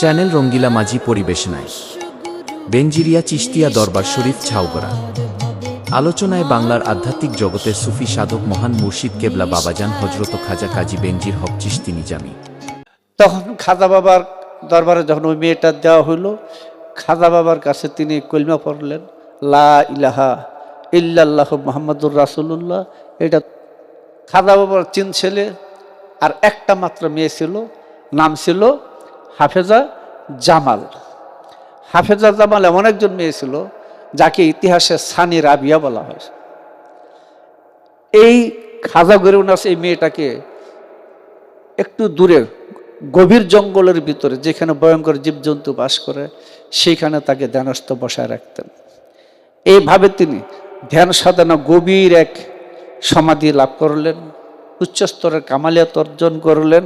Channel রঙ্গিলা মাঝি পরিবেশনায় বেঞ্জিরিয়া চিস্তিয়া দরবার শরীফ, ছাউগড়া। আলোচনায় বাংলার আধ্যাত্মিক জগতের সুফি সাধক মহান মুর্শিদ কেবলা বাবাজান হজরত খাজা কাজী বেঞ্জির হক চিস্তি নিজামী। তখন খাজা বাবার দরবারে যখন ওই মেয়েটা দেওয়া হইল, খাজা বাবার কাছে তিনি কলমা পড়লেন, লা ইলাহা ইল্লাল্লাহ মোহাম্মদুর রাসুল্লাহ এটা খাজা বাবার চিন ছেলে, আর একটা মাত্র মেয়ে ছিল, নাম ছিল হাফেজা জামাল। হাফেজা জামাল এমন একজন মেয়ে ছিল যাকে ইতিহাসে সানি রাবিয়া বলা হয়। এই খাজা গরিউনাস এই মেয়েটাকে একটু দূরে, গভীর জঙ্গলের ভিতরে, যেখানে ভয়ঙ্কর জীবজন্তু বাস করে, সেইখানে তাকে ধ্যানস্থ বসায় রাখতেন। এইভাবে তিনি ধ্যান সাধনা গভীর এক সমাধি লাভ করলেন, উচ্চস্তরের কামালিয়াত অর্জন করলেন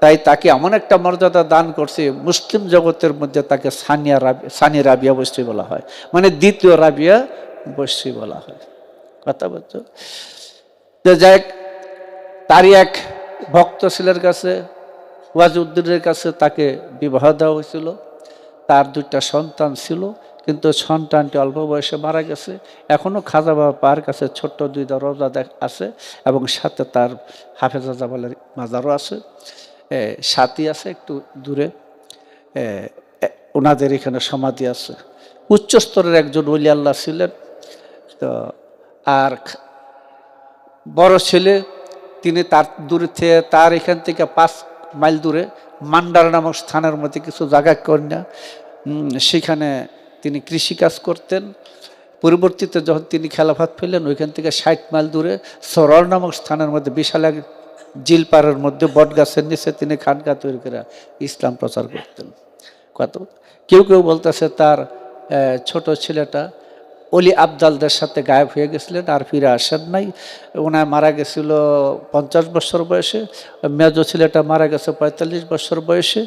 তাই তাকে এমন একটা মর্যাদা দান করছে, মুসলিম জগতের মধ্যে তাকে সানিয়া রাবি সানি রাবিয়া বস্তি বলা হয়। মানে দ্বিতীয় রাবিয়া বস্তি বলা হয়। কথা বলছো? তো যাই তারই এক ভক্ত ছেলের কাছে, ওয়াজউদ্দিনের কাছে তাকে বিবাহ দেওয়া হয়েছিল। তার দুইটা সন্তান ছিল, কিন্তু সন্তানটি অল্প বয়সে মারা গেছে। এখনও খাজা বাবা পার কাছে ছোট্ট দুইটা রোজা দেখ- আছে এবং সাথে তার হাফেজা জামালের মাজারও আছে। সাথী আছে একটু দূরে। ওনাদের এখানে সমাধি আছে। উচ্চ স্তরের একজন ওলি আল্লাহ ছিলেন। তো আর বড় ছেলে, তিনি তার দূরে থেকে, তার এখান থেকে পাঁচ মাইল দূরে, মান্ডার নামক স্থানের মধ্যে কিছু জায়গা কন্যা সেখানে তিনি কৃষিকাজ করতেন। পরবর্তীতে যখন তিনি খেলাফাত ফেললেন ওইখান থেকে ষাট মাইল দূরে সরল নামক স্থানের মধ্যে বিশাল এক জিল পাড়ের মধ্যে বট গাছের নিচে তিনি খানকা তৈরি করে ইসলাম প্রচার করতেন। কত? কেউ কেউ বলতেছে তার ছোট ছেলেটা অলি আবদালদের সাথে গায়েব হয়ে গেছিলেন আর ফিরে আসেন নাই। ওনার মারা গেছিল পঞ্চাশ বছর বয়সে, মেজ ছেলেটা মারা গেছে পঁয়তাল্লিশ বছর বয়সে,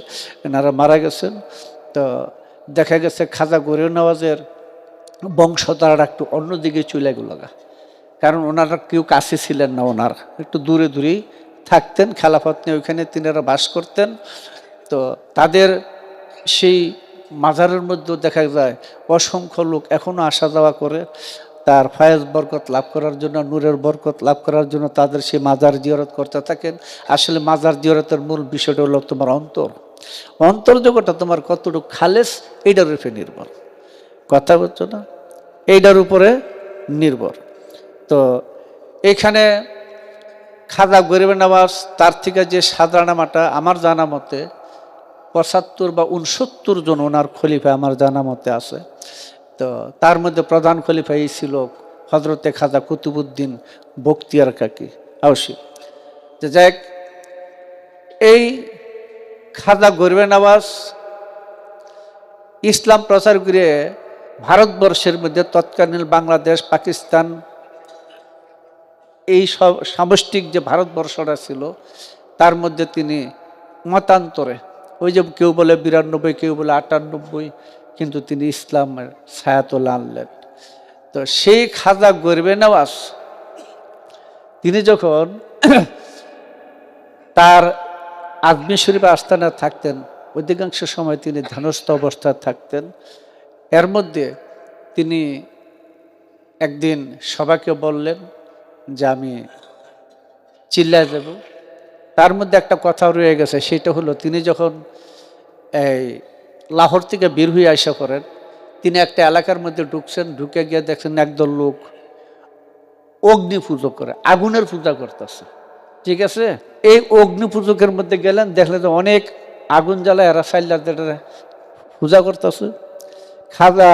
এনারা মারা গেছেন। তো দেখা গেছে খাজা গরিও নওয়াজের বংশধারা একটু অন্যদিকে চলে গেল। কারণ ওনারা কেউ কাছে ছিলেন না ওনার, একটু দূরে দূরেই থাকতেন, খেলাফত নিয়ে ওইখানে তিনারা বাস করতেন। তো তাদের সেই মাজারের মধ্যেও দেখা যায়, অসংখ্য লোক এখনও আসা যাওয়া করে। তার ফায়েজ বরকত লাভ করার জন্য, নূরের বরকত লাভ করার জন্য তাদের সেই মাজার জিয়ারত করতে থাকেন। আসলে মাজার জিয়ারতের মূল বিষয়টা হলো তোমার অন্তর। অন্তর জগৎটা তোমার কতটুকু খালেস, এইটার উপরে নির্ভর। কথা বলছো না? এইটার উপরে নির্ভর। তো এখানে খাজা গরিবের নামাজ, তার থেকে যে সাদা নামাটা আমার জানা মতে, পঁচাত্তর বা উনসত্তর জন ওনার খলিফা আমার জানা মতে আছে। তো তার মধ্যে প্রধান খলিফা এই ছিল হজরতে খাজা কুতুবুদ্দিন বক্তিয়ার কাকি আউসি যে যাক এই খাজা গরিবে নওয়াজ ইসলাম প্রচার করে ভারতবর্ষের মধ্যে তৎকালীন বাংলাদেশ, পাকিস্তান এই সব সামষ্টিক যে ভারতবর্ষটা ছিল, তার মধ্যে তিনি মতান্তরে, ওই যে কেউ বলে বিরানব্বই, কেউ বলে আটানব্বই, কিন্তু তিনি ইসলামের ছায়াতলা আনলেন। তো সেই খাজা গরিবে নওয়াজ, তিনি যখন তার আজমি শরীফ আস্থানে থাকতেন, অধিকাংশ সময় তিনি ধ্যানস্থ অবস্থায় থাকতেন, এর মধ্যে তিনি একদিন সবাইকে বললেন যে আমি চিল্লায় যাব। তার মধ্যে একটা কথা রয়ে গেছে, সেটা হলো তিনি যখন এই লাহোর থেকে বের হয়ে আসা করেন তিনি একটা এলাকার মধ্যে ঢুকছেন, ঢুকে গিয়ে দেখছেন একদল লোক অগ্নি পুজো করে, আগুনের পূজা করতেছে। ঠিক আছে? এই অগ্নি পূজকের মধ্যে গেলেন, দেখলেন যে অনেক আগুন জ্বালা এরা সাইলাদের পূজা করতেছে। খাজা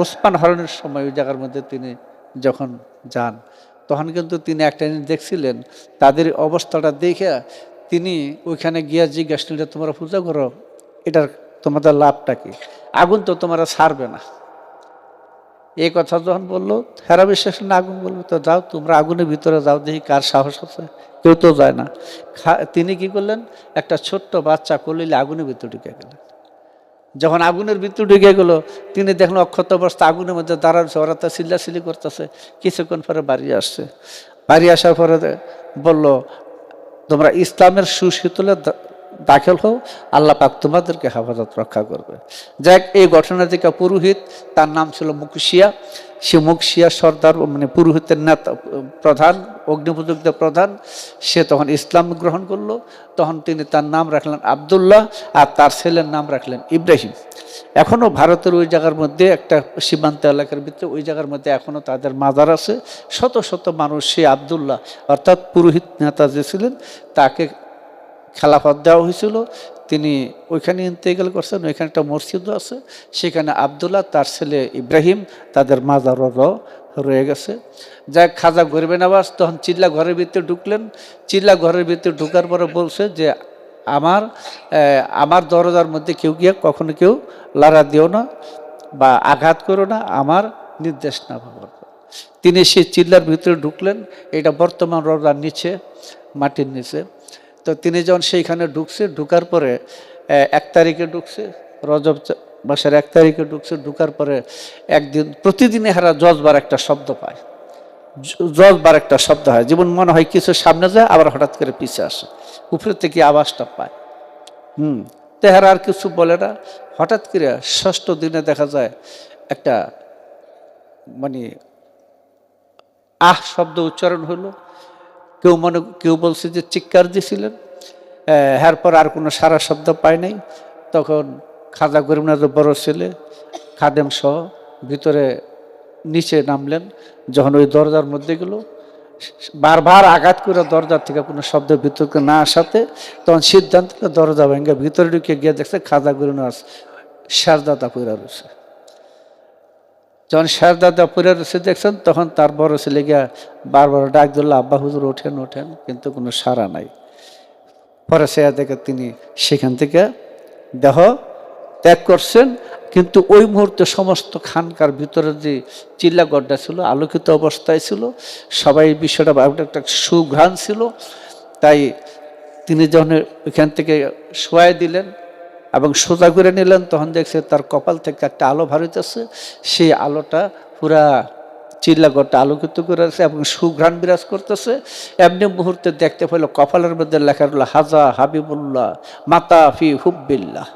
ওসমান হরণের সময় ওই জায়গার মধ্যে তিনি যখন যান তখন কিন্তু তিনি একটা জিনিস দেখছিলেন তাদের অবস্থাটা দেখে তিনি ওইখানে গিয়া জিজ্ঞাসা করলেন, তোমরা পূজা করো? এটার তোমাদের লাভটা কি? আগুন তো তোমরা ছাড়বে না। এই কথা যখন বলল হেরা বিশ্বাস না আগুন বলব তো যাও তোমরা আগুনের ভিতরে যাও দেখি কার সাহস আছে। কেউ তো যায় না। তিনি কি করলেন একটা ছোট্ট বাচ্চা করলিলে আগুনের ভিতরে ঢুকে গেলেন যখন আগুনের ভিতরে ঢুকে গেলো, তিনি দেখলেন অক্ষত অবস্থা, আগুনের মধ্যে দাঁড়াচ্ছে ওরা তো সিল্লাসিলি করতেছে। কিছুক্ষণ পরে বাড়ি আসছে। বাড়ি আসার পরে বলল, তোমরা ইসলামের সুশীতলে দাখিল হও, আল্লাহ পাক তোমাদেরকে হেফাজত রক্ষা করবে। যাক এই ঘটনা থেকে পুরোহিত, তার নাম ছিল মুকুশিয়া সে মুকশিয়া সর্দার মানে পুরোহিতের নেতা প্রধান অগ্নিপূজকদের প্রধান, সে তখন ইসলাম গ্রহণ করল। তখন তিনি তার নাম রাখলেন আবদুল্লাহ আর তার ছেলের নাম রাখলেন ইব্রাহিম। এখনও ভারতের ওই জায়গার মধ্যে একটা সীমান্ত এলাকার ভিতরে, ওই জায়গার মধ্যে এখনও তাদের মাজার আছে। শত শত মানুষ সে আবদুল্লাহ অর্থাৎ পুরোহিত নেতা যে ছিলেন, তাকে খেলাফত দেওয়া হয়েছিল। তিনি ওইখানে ইন্তেকাল করছেন, ওইখানে একটা মসজিদও আছে, সেখানে আবদুল্লাহ তার ছেলে ইব্রাহিম তাদের মাজারও রয়ে গেছে। যাক, খাজা গরিবে নাবাস, তখন চিল্লা ঘরের ভিতরে ঢুকলেন। চিল্লা ঘরের ভিতরে ঢুকার পরে বলছে যে, আমার আমার দরজার মধ্যে কেউ গিয়ে কখনো কেউ লাড়া দিও না বা আঘাত করো না, আমার নির্দেশ না ব্যবহার করো। তিনি সেই চিল্লার ভিতরে ঢুকলেন। এটা বর্তমান রোজার নিচে, মাটির নিচে। তো তিনি যখন সেইখানে ঢুকছে, ঢুকার পরে এক তারিখে ঢুকছে, রজব মাসের এক তারিখে ঢুকছে, ঢুকার পরে একদিন প্রতিদিনে হারা জজবার একটা শব্দ পায়। জজবার একটা শব্দ হয়। যেমন মনে হয় কিছু সামনে যায়, আবার হঠাৎ করে পিছিয়ে আসে। উপরে থেকে আওয়াজটা পায়। হুম তেহারা আর কিছু বলে না। হঠাৎ করে ষষ্ঠ দিনে দেখা যায়, একটা মানে আহ শব্দ উচ্চারণ হলো কেউ মনে, কেউ বলছে যে চিৎকার দিয়েছিলেন এরপর আর কোনো সারা শব্দ পায় নাই। তখন খাজা গরিবনাথের বড় ছেলে খাদেম সহ ভিতরে নিচে নামলেন। যখন ওই দরজার মধ্যে গেল, বারবার আঘাত করে দরজা থেকে কোনো শব্দ ভিতরকে না আসাতে তখন সিদ্ধান্ত দরজা ভেঙে ভিতরে ঢুকে গিয়ে দেখছে খাজা গরিবনাথ শারদাতা পইরা রয়েছে। যখন শারদাদা পরে রয়েছে, দেখছেন, তখন তার বড় ছেলে গিয়া বারবার ডাক দিল, আব্বা, হুজুর, ওঠেন ওঠেন। কিন্তু কোনো সাড়া নাই। পরে সে দেখে তিনি সেখান থেকে দেহ ত্যাগ করছেন। কিন্তু ওই মুহূর্তে সমস্ত খানকার ভিতরে যে চিল্লা গড্ডা ছিল, আলোকিত অবস্থায় ছিল, সবাই বিষয়টা একটা সুঘ্রাণ ছিল। তাই তিনি যখন ওইখান থেকে শোয়াই দিলেন এবং সোজা করে নিলেন, তখন দেখছে তার কপাল থেকে একটা আলো ভারিতেছে সেই আলোটা পুরা চিল্লাগড়টা আলোকিত করে আছে এবং সুঘ্রাণ বিরাজ করতেছে। এমনি মুহূর্তে দেখতে পেল কপালের মধ্যে লেখা রইল, হাজা হাবিবুল্লাহ, মাতা ফি হুব্বিল্লাহ।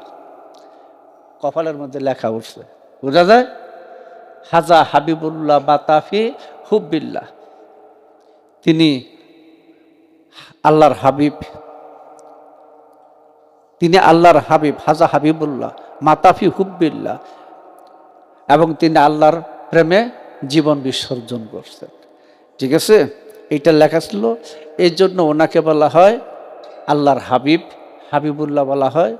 কপালের মধ্যে লেখা উঠছে, বোঝা যায়? হাজা হাবিবুল্লাহ মাতাফি হুব্বিল্লাহ। তিনি আল্লাহর হাবিব তিনি আল্লাহর হাবিব, হাজা হাবিবুল্লাহ, মাতাফি হুব্বিল্লাহ, এবং তিনি আল্লাহর প্রেমে জীবন বিসর্জন করছেন। ঠিক আছে? এইটা লেখা ছিল। এই জন্য ওনাকে বলা হয় আল্লাহর হাবিব, হাবিবুল্লাহ বলা হয়।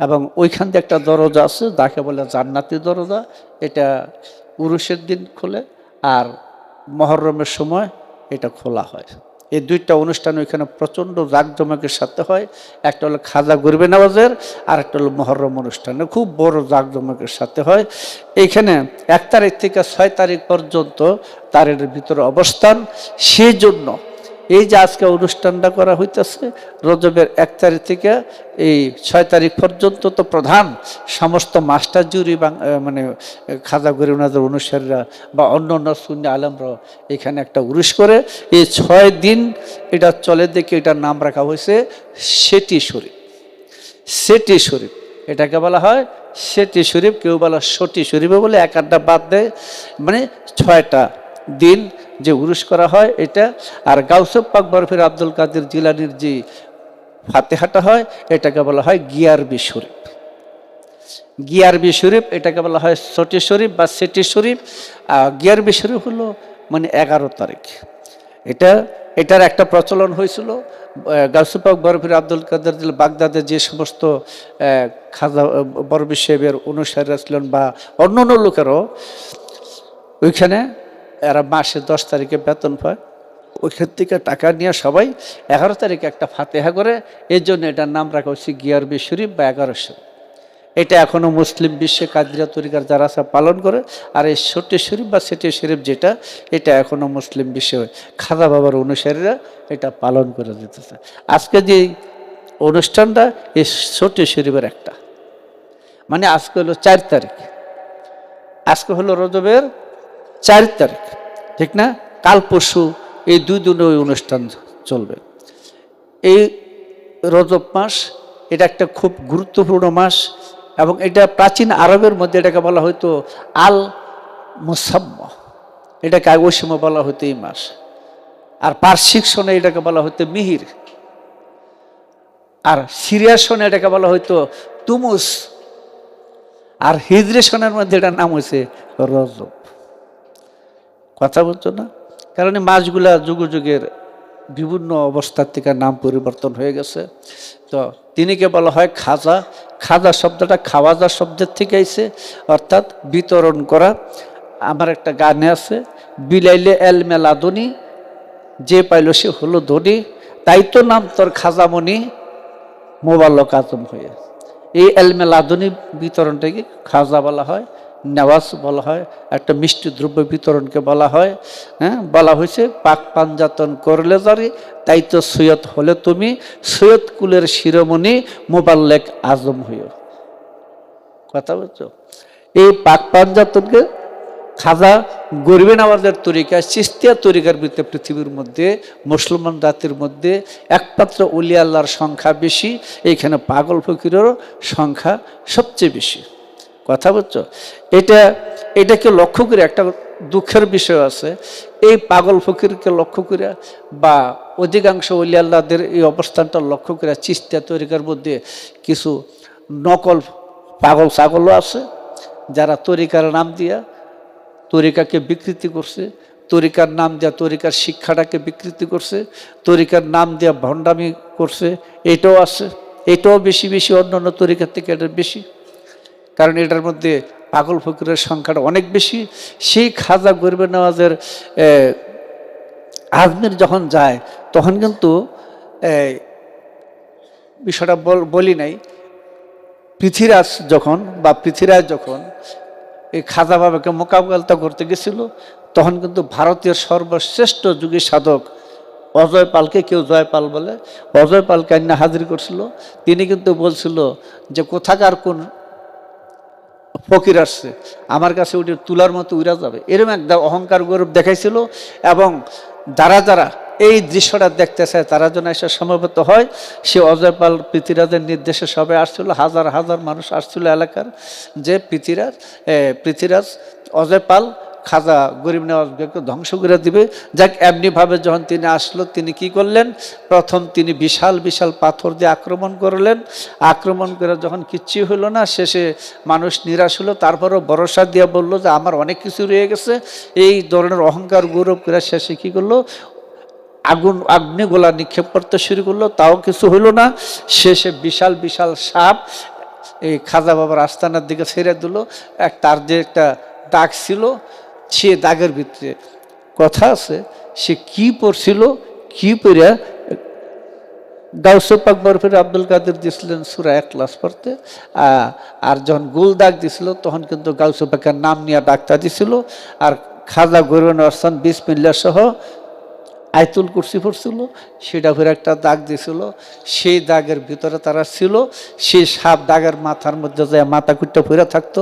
এবং ওইখান দিয়ে একটা দরজা আছে, যাকে বলে জান্নাতি দরজা। এটা উরুষের দিন খোলে, আর মহরমের সময় এটা খোলা হয়। এই দুইটা অনুষ্ঠান ওইখানে প্রচণ্ড জাঁকজমকের সাথে হয়। একটা হলো খাজা গরিবে নওয়াজের, আর একটা হলো মহরম অনুষ্ঠানে। খুব বড় জাঁকজমকের সাথে হয়। এইখানে এক তারিখ থেকে ছয় তারিখ পর্যন্ত তারের ভিতরে অবস্থান। সেই জন্য এই যে আজকে অনুষ্ঠানটা করা হইতেছে, রজবের এক তারিখ থেকে এই ছয় তারিখ পর্যন্ত তো প্রধান সমস্ত মাস্টার জুরি মানে খাজা গরিবনাথের অনুসারীরা বা অন্য অন্য শূন্য আলমরা এখানে একটা উরুষ করে এই ছয় দিন এটা চলে দেখে এটার নাম রাখা হয়েছে সেটি শরীফ। সেটি শরীফ, এটাকে বলা হয় সেটি শরীফ, কেউ বলা সটি শরীফে বলে এক আড্ডা বাদ দেয়। মানে ছয়টা দিন যে উরুষ করা হয়, এটা আর গাউসব পাক বরফের আব্দুল কাদের জিলানির যে ফাতেহাটা হয়, এটাকে বলা হয় গিয়ারবি শরীফ। গিয়ারবি শরীফ, এটাকে বলা হয় সটি শরীফ বা সেটি শরীফ। আর গিয়ারবি শরীফ হলো মানে এগারো তারিখ। এটা, এটার একটা প্রচলন হয়েছিল গাউসুপাক বরফির আব্দুল কাদের বাগদাদের যে সমস্ত খাজা, বরফি সাহেবের অনুসারীরা ছিলেন বা অন্য অন্য লোকেরও, ওইখানে এরা মাসে দশ তারিখে বেতন পায়। ওইখান থেকে টাকা নিয়ে সবাই এগারো তারিখে একটা ফাতেহা করে। এর জন্য এটার নাম রাখা হচ্ছে গিয়ারবি শরীফ বা এগারো শরীফ। এটা এখনও মুসলিম বিশ্বে কাদিরা তরিকার যারা আছে পালন করে। আর এই সটে শরীফ বা সেটে শরীফ যেটা, এটা এখনও মুসলিম বিশ্বে খাদা বাবার অনুসারীরা এটা পালন করে দিতেছে আজকে যে অনুষ্ঠানটা, এই সটে শরীফের একটা। মানে আজকে হলো চার তারিখ। আজকে হলো রজবের চার তারিখ। ঠিক না? কাল পরশু এই দুই দিনে ওই অনুষ্ঠান চলবে। এই রজব মাস, এটা একটা খুব গুরুত্বপূর্ণ মাস এবং এটা প্রাচীন আরবের মধ্যে এটাকে বলা হয়তো আল মুসাম্ম এটাকে ওই বলা হতো এই মাস। আর পার্শ্বিক সনে এটাকে বলা হতো মিহির। আর সিরিয়া সনে এটাকে বলা হয়তো তুমুস। আর হিজরি সনের মধ্যে এটার নাম হয়েছে রজব। কথা বলছো না? কারণ মাছগুলা যুগ যুগের বিভিন্ন অবস্থার থেকে নাম পরিবর্তন হয়ে গেছে। তো তিনিকে বলা হয় খাজা। খাজা শব্দটা খাওয়াজা শব্দের থেকে আইছে, অর্থাৎ বিতরণ করা। আমার একটা গানে আছে, বিলাইলে এল মেলাদনি যে পাইল সে হলো ধনী। তাই তো নাম তোর খাজামণি মোবালক আজম হয়ে। এই এলমেল আধুনিক বিতরণটাকে খাজা বলা হয়। নেওয়াজ বলা হয়, একটা মিষ্টি দ্রব্য বিতরণকে বলা হয় হ্যাঁ বলা হয়েছে, পাক পাঞ্জাতন করলে জারি, তাই তো সৈয়দ হলে তুমি, সৈয়দ কুলের শিরোমণি মোবাল্লেক আজম হইও। কথা বলছো? এই পাক পাঞ্জাতনকে খাজা গরিবে নামাজের তরিকা চিস্তিয়া তরিকার ভিতরে পৃথিবীর মধ্যে, মুসলমান জাতির মধ্যে একমাত্র উলি আল্লাহর সংখ্যা বেশি, এইখানে পাগল ফকিরেরও সংখ্যা সবচেয়ে বেশি। কথা বলছো এটা, এটাকে লক্ষ্য করে একটা দুঃখের বিষয় আছে। এই পাগল ফকিরকে লক্ষ্য করে বা অধিকাংশ উলি আল্লাহদের এই অবস্থানটা লক্ষ্য করে চিস্তিয়া তরিকার মধ্যে কিছু নকল পাগল ছাগলও আছে, যারা তরিকার নাম দিয়া তরিকাকে বিকৃতি করছে, তরিকার নাম দেওয়া তরিকার শিক্ষাটাকে বিকৃতি করছে, তরিকার নাম দেওয়া ভণ্ডামি করছে, এটাও আছে। এটাও বেশি বেশি অন্য অন্য তরিকার থেকে এটা বেশি। কারণ এটার মধ্যে পাগল ফকিরের সংখ্যাটা অনেক বেশি। সেই খাজা গরিবে নওয়াজের আজমির যখন যায়, তখন কিন্তু বিষয়টা বল- নাই। পৃথিরাজ যখন বা পৃথিরাজ যখন এই খাজা বাবাকে মোকাবিলা করতে গেছিল, তখন কিন্তু ভারতীয় সর্বশ্রেষ্ঠ যুগী সাধক অজয় পালকে কেউ জয়পাল বলে। অজয় পালকে আন্না হাজির করছিল। তিনি কিন্তু বলছিল যে, কোথাকার কোন ফকির আসছে। আমার কাছে ওটা তুলার মতো উড়া যাবে। এরম একটা অহংকার গৌরব দেখাইছিল এবং যারা যারা এই দৃশ্যটা দেখতে চায়, তারা যেন এসে সমবেত হয়। সে অজয়পাল পৃথিরাজের নির্দেশে সবে আসছিল, হাজার হাজার মানুষ আসছিল এলাকার। যে পৃথিরাজ পৃথিরাজ অজয়পাল খাজা গরিব নেওয়াজকে ধ্বংস করে দিবে। যাক, এমনিভাবে যখন তিনি আসলো, তিনি কি করলেন? প্রথম তিনি বিশাল বিশাল পাথর দিয়ে আক্রমণ করলেন। আক্রমণ করে যখন কিচ্ছু হলো না, শেষে মানুষ নিরাশ হলো। তারপরও ভরসা দিয়ে বলল যে, আমার অনেক কিছু রয়ে গেছে। এই ধরনের অহংকার গৌরব করে শেষে কী করল? আগুন আগ্নেগোলা নিক্ষেপ করতে শুরু করল। তাও কিছু হইল না। শেষে বিশাল বিশাল সাপ এই খাজা বাবার আস্তানার দিকে ছেড়ে দিল। এক তার যে একটা দাগ ছিল। সে দাগের ভিতরে কথা আছে, সে কি পড়ছিল, কি পড়িয়া, গাউসে পাক বরফের আব্দুল কাদের দিয়েছিলেন সুরা এক ক্লাস পড়তে আর যখন গোল দাগ দিছিল, তখন কিন্তু গাউসে পাকের নাম নিয়ে ডাক্তার দিছিল, আর খাজা আসান বিষ মিল্লা সহ আয়তুল কুরসি পড়ছিল, সেটা ফের একটা দাগ দিছিল, সেই দাগের ভিতরে তারা ছিল, সেই সাপ দাগের মাথার মধ্যে যায় মাথা কুটটা ফিরে থাকতো,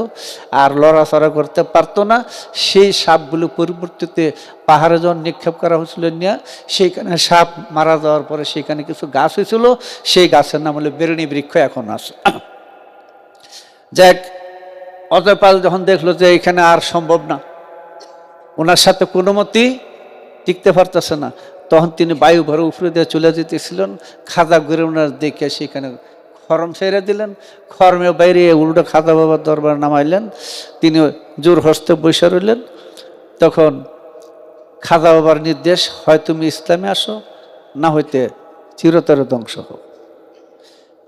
আর লড়াচড়া করতে পারতো না, সেই সাপগুলো পরিবর্তিতে পাহাড়ে যখন নিক্ষেপ করা হয়েছিল নিয়ে, সেইখানে সাপ মারা যাওয়ার পরে সেখানে কিছু গাছ হয়েছিল, সেই গাছের নাম হলো বেরেনি বৃক্ষ এখন আছে। যাক, অজয়পাল যখন দেখল যে এখানে আর সম্ভব না, ওনার সাথে কোনো মতেই টিকতে পারতেছে না। তখন তিনি বায়ু ভরে উপরে দিয়ে চলে যেতেছিলেন। খাজা ওনার দেখে সেখানে খরম ছেড়ে দিলেন। খরমে বাইরে উল্টো খাজা বাবার দরবার নামাইলেন। তিনি জোর হস্তে বসে রইলেন। তখন খাজা বাবার নির্দেশ, হয় তুমি ইসলামে আসো, না হইতে চিরতরে ধ্বংস হোক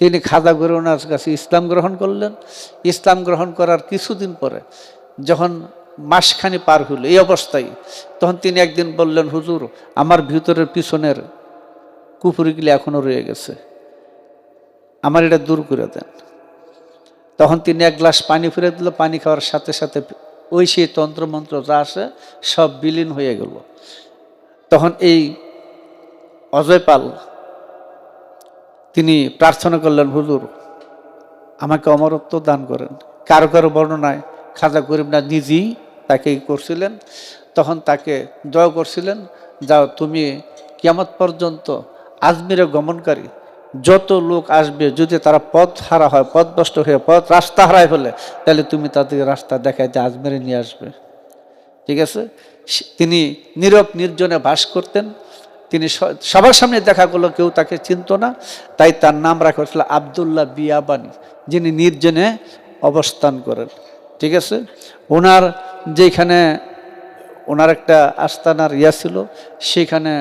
তিনি খাজা ওনার কাছে ইসলাম গ্রহণ করলেন। ইসলাম গ্রহণ করার কিছুদিন পরে যখন মাসখানি পার হইল এই অবস্থায়। তখন তিনি একদিন বললেন, হুজুর, আমার ভিতরের পিছনের কুপুরিগুলি এখনও রয়ে গেছে। আমার এটা দূর করে দেন। তখন তিনি এক গ্লাস পানি ফিরে দিল, পানি খাওয়ার সাথে সাথে ওই সেই তন্ত্রমন্ত্র যা আছে সব বিলীন হয়ে গেল। তখন এই অজয় পাল, তিনি প্রার্থনা করলেন, হুজুর, আমাকে অমরত্ব দান করেন। কারও কারও বর্ণনায় খাজা গরিব না, নিজেই তাকে করছিলেন, তখন তাকে দয়া করছিলেন, যাও তুমি কিয়ামত পর্যন্ত আজমিরে গমনকারী, যত লোক আসবে, যদি তারা পথ হারা হয় পথভ্রষ্ট হয়ে, পথ রাস্তা হারায় ফেলে, তাহলে তুমি তাদেরকে রাস্তা দেখায় যে আজমেরে নিয়ে আসবে। ঠিক আছে? তিনি নীরব নির্জনে বাস করতেন, তিনি সবার সামনে দেখা করল, কেউ তাকে চিনত না, তাই তার নাম রাখা হয়েছিল আবদুল্লাহ বিয়াবানি, যিনি নির্জনে অবস্থান করেন। ঠিক আছে? ওনার যেখানে, ওনার একটা আস্তানার ইয়া ছিল, সেখানে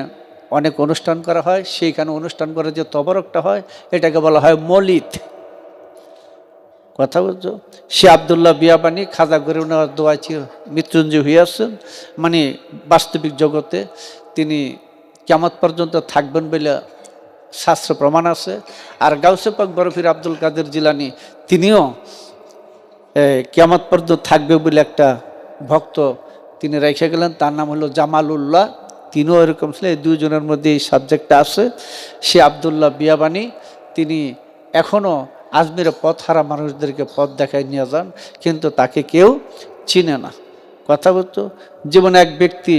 অনেক অনুষ্ঠান করা হয়। সেইখানে অনুষ্ঠান করে যে তবরকটা হয়, এটাকে বলা হয় মলিত। কথা বলছো সে আবদুল্লাহ বিয়াবানি খাজা করে ওনার দোয়া ছিল মৃত্যুঞ্জয় আসছেন মানে বাস্তবিক জগতে তিনি কেমত পর্যন্ত থাকবেন বলে শাস্ত্র প্রমাণ আছে। আর গাউসে পাক বরফির আব্দুল কাদের জিলানি, তিনিও কেমত পর্যন্ত থাকবে বলে একটা ভক্ত তিনি রেখে গেলেন, তার নাম হলো জামালুল্লাহ। তিনিও এরকম ছিলেন, এই দুজনের মধ্যে এই সাবজেক্টটা আছে। সে আবদুল্লাহ বিয়াবানি, তিনি এখনও আজমিরে পথ হারা মানুষদেরকে পথ দেখায় নিয়ে যান, কিন্তু তাকে কেউ চিনে না। কথা বলতো, যেমন এক ব্যক্তি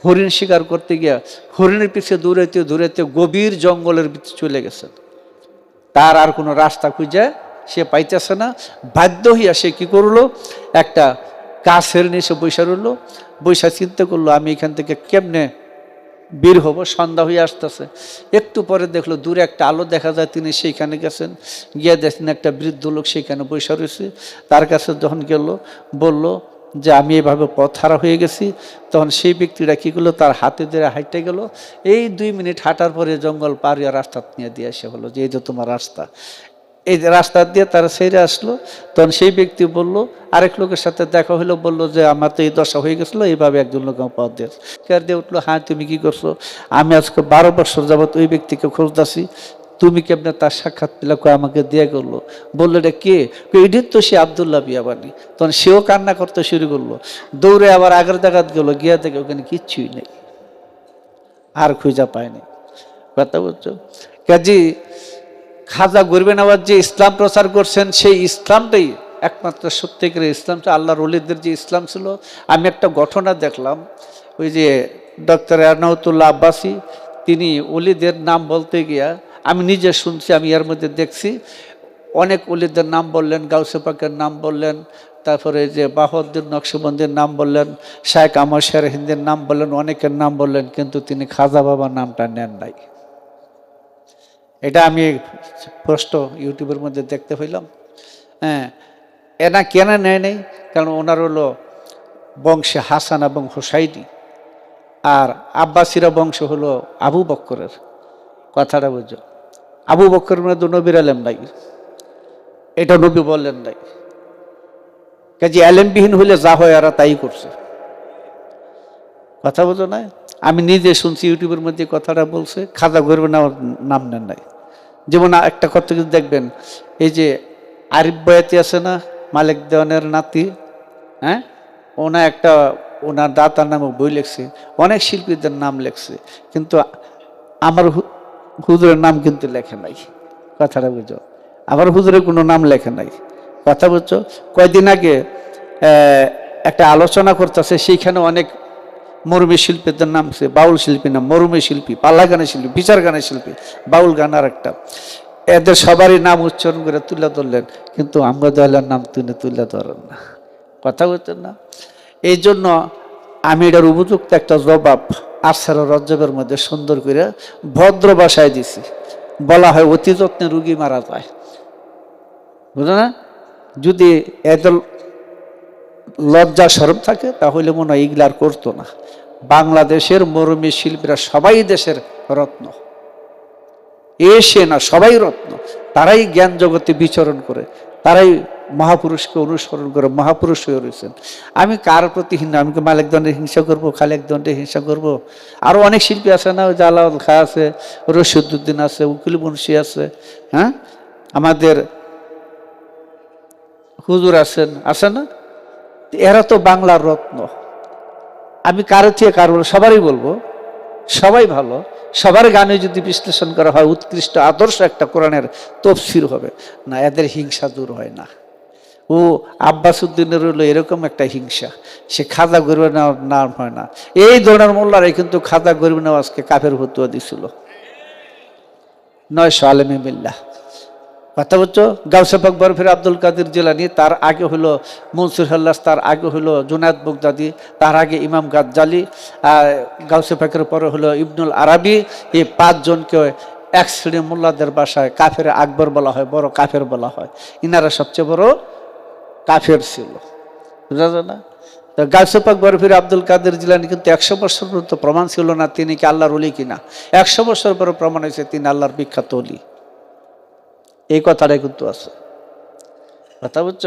হরিণ শিকার করতে গিয়া হরিণের পিছিয়ে দূরাইতে দূরাইতে গভীর জঙ্গলের ভিতরে চলে গেছেন তার আর কোনো রাস্তা খুঁজে সে পাইতেছে না। বাধ্য হইয়া সে কি করল? একটা গাছের নিচে বৈশা রইল। বৈশা চিন্তা করল, আমি এখান থেকে কেমনে বের হব? সন্ধ্যা হয়ে আসতেছে। একটু পরে দেখল, দূরে একটা আলো দেখা যায়, তিনি সেইখানে গেছেন। গিয়ে দেখছেন একটা বৃদ্ধ লোক সেইখানে বৈশা রয়েছে। তার কাছে যখন গেল, বলল যে, আমি এভাবে পথ হারা হয়ে গেছি। তখন সেই ব্যক্তিরা কী করল? তার হাতে ধরে হাঁটতে গেল। এই দুই মিনিট হাঁটার পরে জঙ্গল পার রাস্তা নিয়ে দিয়ে আসে হলো যে, এই যে তোমার রাস্তা এই রাস্তা দিয়ে তারা সেরে আসলো, তখন সেই ব্যক্তি বলল, আরেক লোকের সাথে দেখা হলো, বলল যে, আমার তো এই দশা হয়ে গেছিল, এইভাবে একজন লোক আমার পথ দিয়েছে। কেয়ার দিয়ে উঠল হ্যাঁ তুমি কি করছ? আমি আজকে বারো বছর যাবত ওই ব্যক্তিকে খুঁজতেছি। তুমি কেমনে তার সাক্ষাৎ পেলে, কয় আমাকে দিয়ে করল বলল, এটা কে? এটি তো সে আবদুল্লাহ বিয়াবানি। তখন সেও কান্না করতে শুরু করল। দৌড়ে আবার আগের জায়গাত গেলো, গিয়া থেকে ওখানে কিচ্ছুই নেই। আর খুঁজা পায়নি কথা বলছো? কাজী খাজা গরিবে নওয়াজ যে ইসলাম প্রচার করছেন, সেই ইসলামটাই একমাত্র সত্যিকার ইসলামটা আল্লাহর অলিদের যে ইসলাম ছিল, আমি একটা ঘটনা দেখলাম। ওই যে ডক্টর এরনাউতুল্লাহ আব্বাসী, তিনি অলিদের নাম বলতে গিয়া, আমি নিজে শুনছি, আমি এর মধ্যে দেখছি, অনেক অলিদের নাম বললেন, গাউসে পাকের নাম বললেন, তারপরে যে বাহদ্দিন নকশবন্দির নাম বললেন, শায়েখ আমর শের হিন্দের নাম বললেন, অনেকের নাম বললেন, কিন্তু তিনি খাজা বাবার নামটা নেন নাই। এটা আমি প্রশ্ন ইউটিউবের মধ্যে দেখতে পেলাম। হ্যাঁ এনা কেন নেয় নেই, কারণ ওনার হলো বংশে হাসান এবং হোসাইনি। আর আব্বাসিরা বংশ হলো আবু বক্করের। কথাটা বুঝো। আবু বক্করের মধ্যে নবীর আলেম নাই এটা নবী বললেন নাই। কাজে আলেমবিহীন হইলে যা হয় এরা তাই করছে। কথা বোঝো না আমি নিজে শুনছি ইউটিউবের মধ্যে কথাটা বলছে, খাজা গরিব না নাম নেন নাই। যেমন একটা কথা কিন্তু দেখবেন, এই যে আরিফ বয়াতি আছে না, মালিক দেওয়ানের নাতি হ্যাঁ? ওনা একটা, ওনার দাতার নামে বই লেখছে, অনেক শিল্পীদের নাম লেখছে, কিন্তু আমার হুজুরের নাম কিন্তু লেখে নাই, কথাটা বুঝো আমার হুজুরের কোনো নাম লেখে নাই, কথা বুঝছ? কয়দিন আগে একটা আলোচনা করতেছে, সেইখানে অনেক মরুমী শিল্পীদের নাম আছে বাউল শিল্পী না মরুমী শিল্পী, পাল্লা গানের শিল্পী, বিচার গানের শিল্পী, বাউল গান আর একটা এদের সবারই নাম উচ্চারণ করে তুলে ধরলেন, কিন্তু আমরা দয়ালের নাম তুলে তুলে ধরেন না। কথা বলতেন না? এই জন্য আমি এটার উপযুক্ত একটা জবাব আসার রজ্জবের মধ্যে সুন্দর করে ভদ্র ভাষায় দিছি। বলা হয়, অতি যত্নে রুগী মারা যায়। বুঝলো না? যদি এদের লজ্জা সরব থাকে, তাহলে মনে হয় এগুলো আর করতো না। বাংলাদেশের মরমী শিল্পীরা সবাই দেশের রত্ন। এসে না, সবাই রত্ন। তারাই জ্ঞান জগতে বিচরণ করে, তারাই মহাপুরুষকে অনুসরণ করে, মহাপুরুষ হয়ে রয়েছেন। আমি কার প্রতি হিন্দু আমি কি মালিক দণ্ডে হিংসা করব, খালেক দণ্ডে হিংসা করব? আরও অনেক শিল্পী আছে না জালাল খা আছে, রশিদুদ্দিন আছে, উকিল মুন্সি আছে হ্যাঁ? আমাদের হুজুর আছেন, আছে না? এরা তো বাংলার রত্ন। আমি কারও থেকে কারও সবারই বলব, সবাই ভালো। সবার গানে যদি বিশ্লেষণ করা হয়, উৎকৃষ্ট আদর্শ একটা কোরআনের তফসির হবে। না, এদের হিংসা দূর হয় না। ও আব্বাস উদ্দিনের হলো এরকম একটা হিংসা। সে খাদা গরিব নেওয়ার নাম হয় না। এই ধরনের মোল্লারাই কিন্তু খাদা গরিব নেওয়াজকে কাফের হতুয়া দিছিল। নয়শো আলমী বিল্লাহ কথা বলছো? গাউসে পাক বরফির আব্দুল কাদের জেলানি, তার আগে হলো মনসুর হাল্লাস, তার আগে হলো জুনায়দ বুগদাদি তার আগে ইমাম গাজ্জালি, আর গাউসে পাকের পরে হলো ইবনুল আরাবি। এই পাঁচজনকে এক শ্রেণি মোল্লাদের বাসায় কাফের আকবর বলা হয়, বড় কাফের বলা হয়। ইনারা সবচেয়ে বড় কাফের ছিল। বুঝা যায় না? তো গাউসে পাক বরফির আব্দুল কাদের জিলানি কিন্তু একশো বছর পর্যন্ত প্রমাণ ছিল না তিনি কি আল্লাহর অলি কিনা। একশো বছর পরে প্রমাণ হয়েছে তিনি আল্লাহর বিখ্যাত অলি এই কথাটাই কিন্তু আছে। কথা বুঝছ?